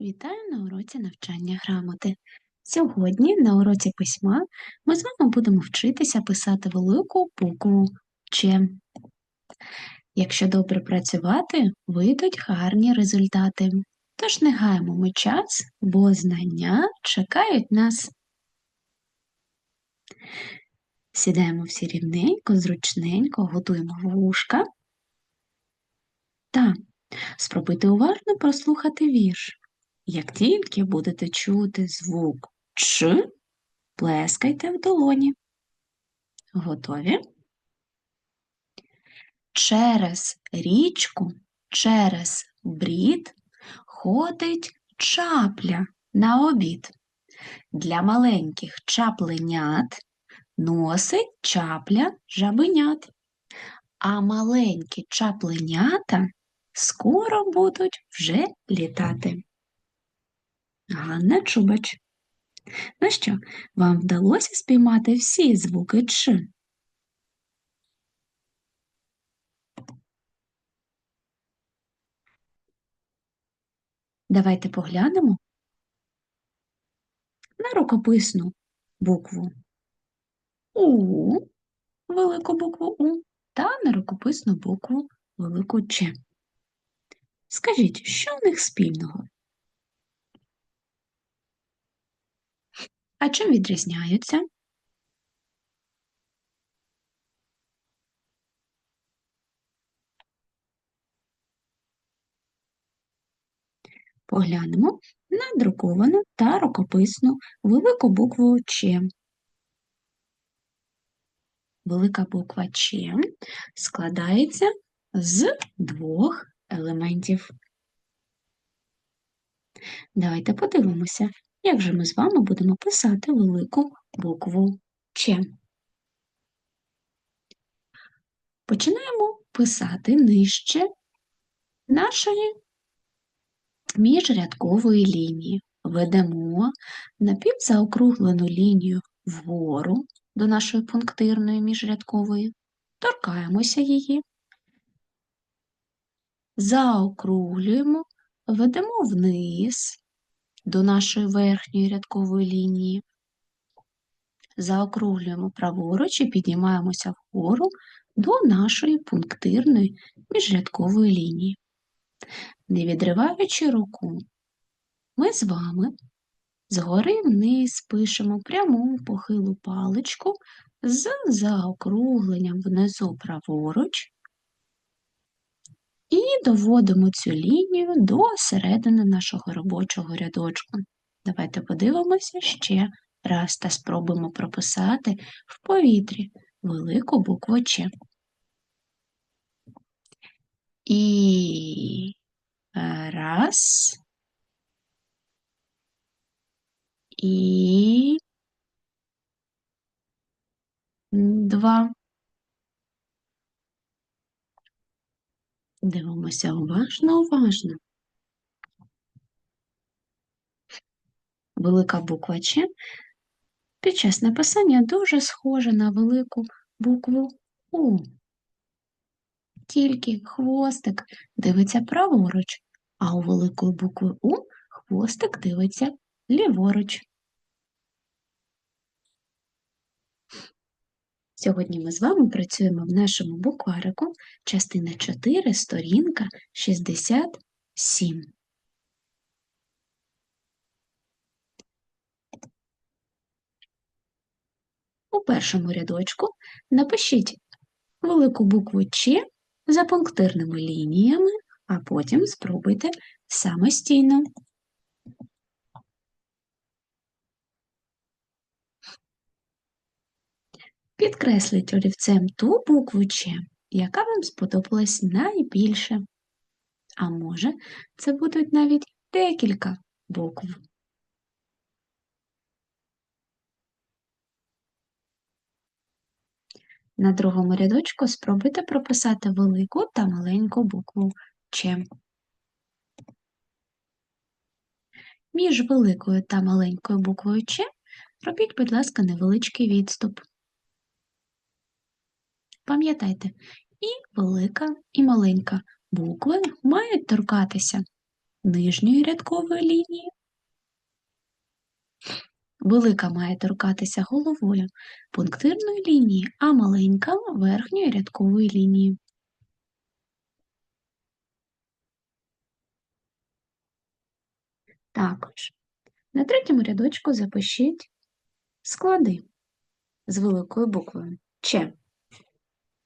Вітаю на уроці навчання грамоти. Сьогодні на уроці письма ми з вами будемо вчитися писати велику букву Ч. Якщо добре працювати, вийдуть гарні результати. Тож не гаємо ми час, бо знання чекають нас. Сідаємо всі рівненько, зручненько, готуємо вушка. Та спробуйте уважно прослухати вірш. Як тільки будете чути звук Ч, плескайте в долоні. Готові? Через річку, через брід ходить чапля на обід. Для маленьких чапленят носить чапля жабенят. А маленькі чапленята скоро будуть вже літати. Ганна Чубач. Ну що, вам вдалося спіймати всі звуки Ч? Давайте поглянемо на рукописну букву У, велику букву У, та на рукописну букву велику Ч. Скажіть, що в них спільного? А чим відрізняються? Поглянемо на друковану та рукописну велику букву Ч. Велика буква Ч складається з двох елементів. Давайте подивимося, як же ми з вами будемо писати велику букву Ч. Починаємо писати нижче нашої міжрядкової лінії. Ведемо напівзаокруглену лінію вгору до нашої пунктирної міжрядкової, торкаємося її, заокруглюємо, ведемо вниз до нашої верхньої рядкової лінії, заокруглюємо праворуч і піднімаємося вгору до нашої пунктирної міжрядкової лінії. Не відриваючи руку, ми з вами згори вниз пишемо пряму похилу паличку з заокругленням внизу праворуч і доводимо цю лінію до середини нашого робочого рядочку. Давайте подивимося ще раз та спробуємо прописати в повітрі велику букву Ч. І раз. І два. Дивимося уважно, уважно. Велика буква Ч під час написання дуже схожа на велику букву У. Тільки хвостик дивиться праворуч, а у великої букви У хвостик дивиться ліворуч. Сьогодні ми з вами працюємо в нашому букварику частина 4, сторінка 67. У першому рядочку напишіть велику букву Ч за пунктирними лініями, а потім спробуйте самостійно. Підкресліть олівцем ту букву Ч, яка вам сподобалась найбільше. А може, це будуть навіть декілька букв. На другому рядочку спробуйте прописати велику та маленьку букву Ч. Між великою та маленькою буквою Ч робіть, будь ласка, невеличкий відступ. Пам'ятайте, і велика, і маленька букви мають торкатися нижньої рядкової лінії. Велика має торкатися головою пунктирної лінії, а маленька верхньої рядкової лінії. Також на третьому рядочку запишіть склади з великою буквою Ч.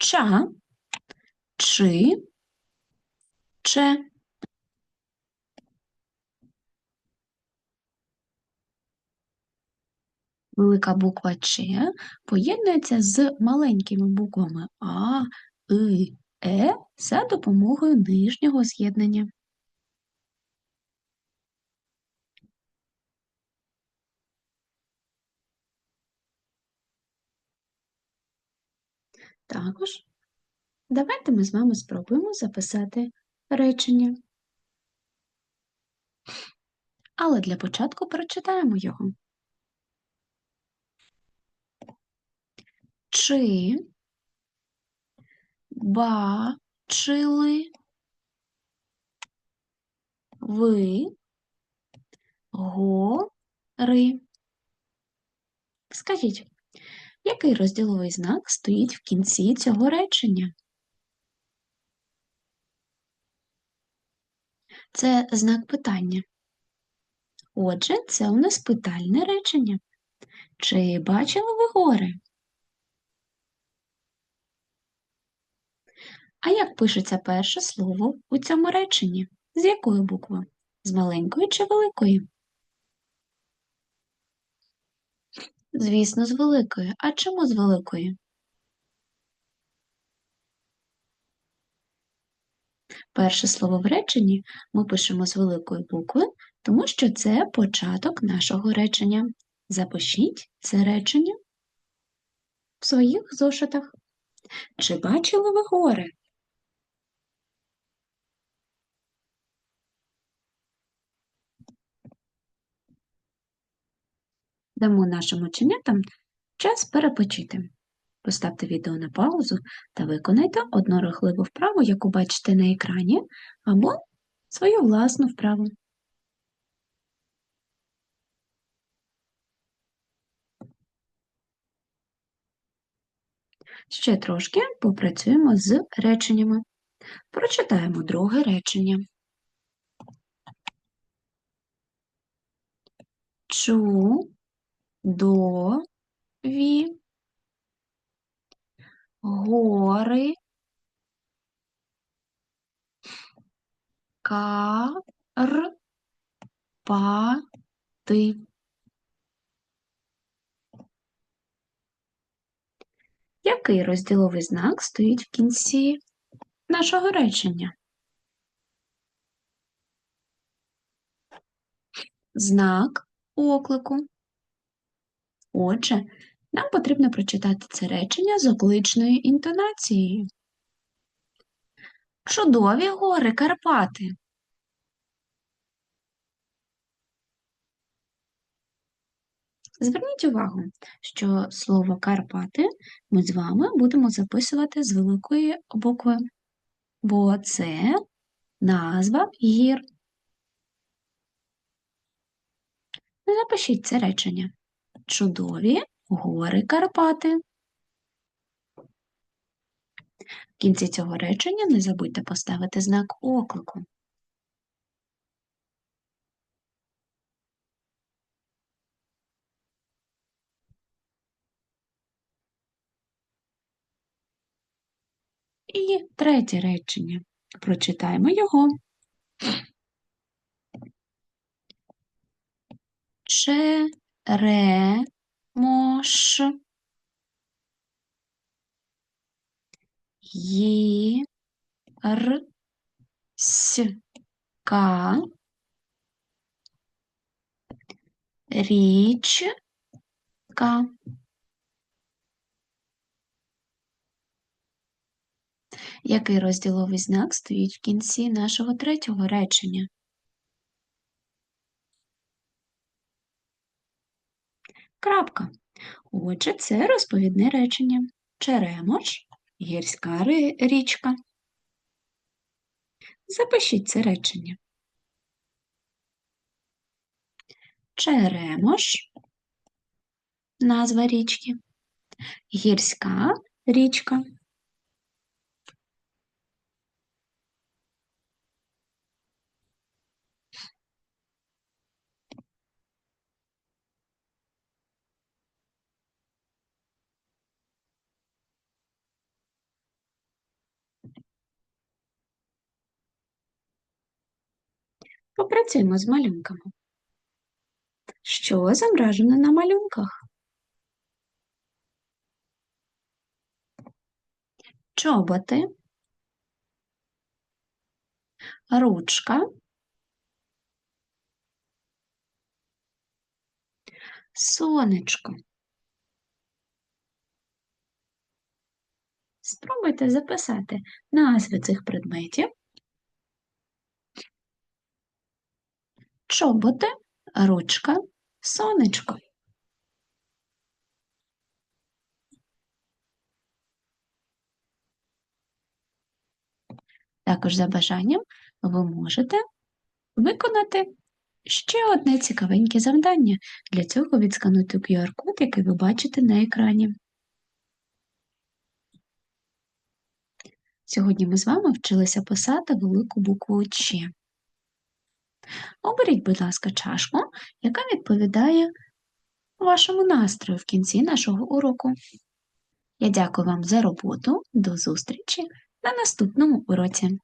Ча, чи, че. Велика буква Ч поєднується з маленькими буквами А, И, Е за допомогою нижнього з'єднання. Також давайте ми з вами спробуємо записати речення. Але для початку прочитаємо його. Чи бачили ви гори? Скажіть, який розділовий знак стоїть в кінці цього речення? Це знак питання. Отже, це у нас питальне речення. Чи бачили ви гори? А як пишеться перше слово у цьому реченні? З якої букви? З маленької чи великої? Звісно, з великої. А чому з великої? Перше слово в реченні ми пишемо з великої букви, тому що це початок нашого речення. Запишіть це речення в своїх зошитах. Чи бачили ви гори? Дамо нашим ученятам час перепочити. Поставте відео на паузу та виконайте одну рухливу вправу, яку бачите на екрані, або свою власну вправу. Ще трошки попрацюємо з реченнями. Прочитаємо друге речення. Чудові гори Карпати. Який розділовий знак стоїть в кінці нашого речення? Знак оклику. Отже, нам потрібно прочитати це речення з окличною інтонацією. Чудові гори Карпати. Зверніть увагу, що слово Карпати ми з вами будемо записувати з великої букви, бо це назва гір. Запишіть це речення. Чудові гори Карпати. В кінці цього речення не забудьте поставити знак оклику. І третє речення. Прочитаємо його. Черемош Єрська річка. Який розділовий знак стоїть в кінці нашого третього речення? крапка. Отже, це розповідне речення. Черемош, гірська річка. Запишіть це речення. Черемош, назва річки, гірська річка. Попрацюємо з малюнками. Що зображено на малюнках? Чоботи, ручка, сонечко. Спробуйте записати назви цих предметів. Чоботи, ручка, сонечко. Також за бажанням ви можете виконати ще одне цікавеньке завдання. Для цього відскануйте QR-код, який ви бачите на екрані. Сьогодні ми з вами вчилися писати велику букву Ч. Оберіть, будь ласка, чашку, яка відповідає вашому настрою в кінці нашого уроку. Я дякую вам за роботу. До зустрічі на наступному уроці.